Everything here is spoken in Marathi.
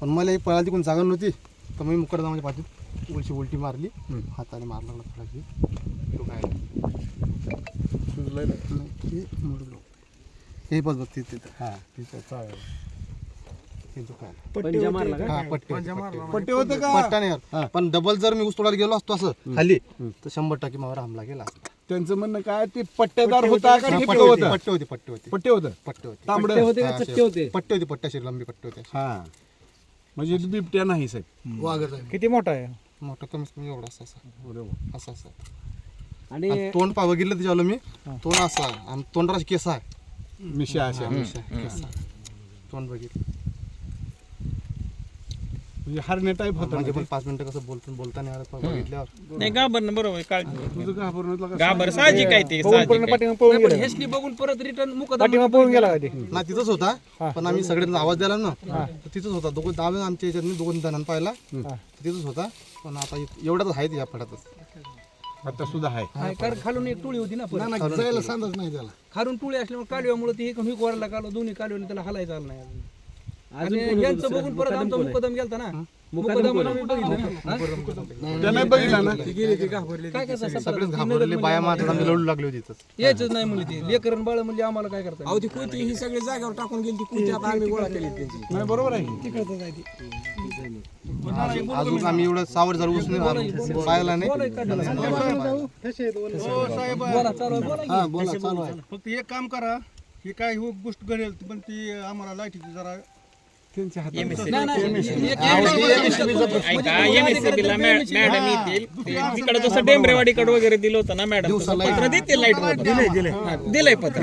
पण मला ही पळाली कोण जागा नव्हती. तर मी मुकडदामध्ये पाठी उलटी उलटी मारली. हाताने मारला लागला तो काय? सुजलंय हे मोडलो हे बघ बघ तिथे हा. तिथं चालेल. पण डबल जर मी ऊस तोडायला गेलो असतो असं खाली तर शंभर टक्के मावर हमला गेला. असता. त्यांचं म्हणणं काय? ते पट्टेदार होता पट्टे होते पट्टे होते पट्टे होते. पट्टे होतं. पट्टे होते. तांबडं पट्टे होते का? चट्टे असे- होते. पट्टे होते पट्टे असे लंबी पट्टे होते. हा. म्हणजे बिबट्या नाही साहेब. वाघच आहे. किती मोठा आहे? मोठं कमीत कमी एवढा असा असा. असा असा. आणि आणि तोंड पा बघितलं त्याच्यावर मी तोंड असा आणि तोंडराज केस आहे. मिशा अशा. केस आहे. तोंड बघितलं. म्हणजे हरणे टाईप होता म्हणजे पण पाच मिनिटं कसं बोलतो बोलता नाही आलं पण बघितल्यावर. नाही घाबरणं बरोबर आहे, काळजी. ते. तुझं घाबर साहजिक आहे ते पळून साहजिक पळून आहे. पाठीमागे पळून नाही, पण गेला. हेसनी बघून परत रिटर्न मुकदम पळून गेला का ते ना तिथंच होता पण आम्ही सगळ्यांना आवाज द्यायला ना तर तिथंच होता. दोघं दहावे आमच्या याच्यात दोघं जणांना पाहिला. तिथंच होता. पण आता इत- एवढंच आहे या फळातच आता सुद्धा आहे. आहे, कारण खालून एक टोळी होती ना परत. जायला सांगत नाही त्याला. खालून टोळी असल्यामुळे कालव्यामुळे ती एक हुक वरला कालो दोन्ही कालव्याने त्याला हलायचं आलं नाही अजून. आणि यांचं? बघून परत आमचा मुकदम मुकदम गेलता ना? मुकदम आम्ही बघितलं ना. हा? त्या नाही बघितला ना? काय करता सगळेच घाबरले बाया मारतात आम्ही लढू लागले होते तिथंच यायचंच नाही म्हणली ती. लेकरण बाळ म्हणजे आम्हाला काय करता अहो ती कोणती? ही सगळी जागेवर टाकून गेली ती कोणती? आता आम्ही गोळा केली त्यांची. नाही बरोबर आहे? अजून अजून आम्ही एवढं सावर झालं उसने पाहिला नाही. बोला. चालू आहे, बोला की. हा फक्त एक काम करा ही काय हो गोष्ट घडेल पण ती आम्हाला लाईटीची जरा त्यांच्या मॅडम येतील. तिकडे जसं डेंबरेवाडीकडे वगैरे दिलं होतं ना मॅडम पत्र देतील लाइट दिलंय पत्र.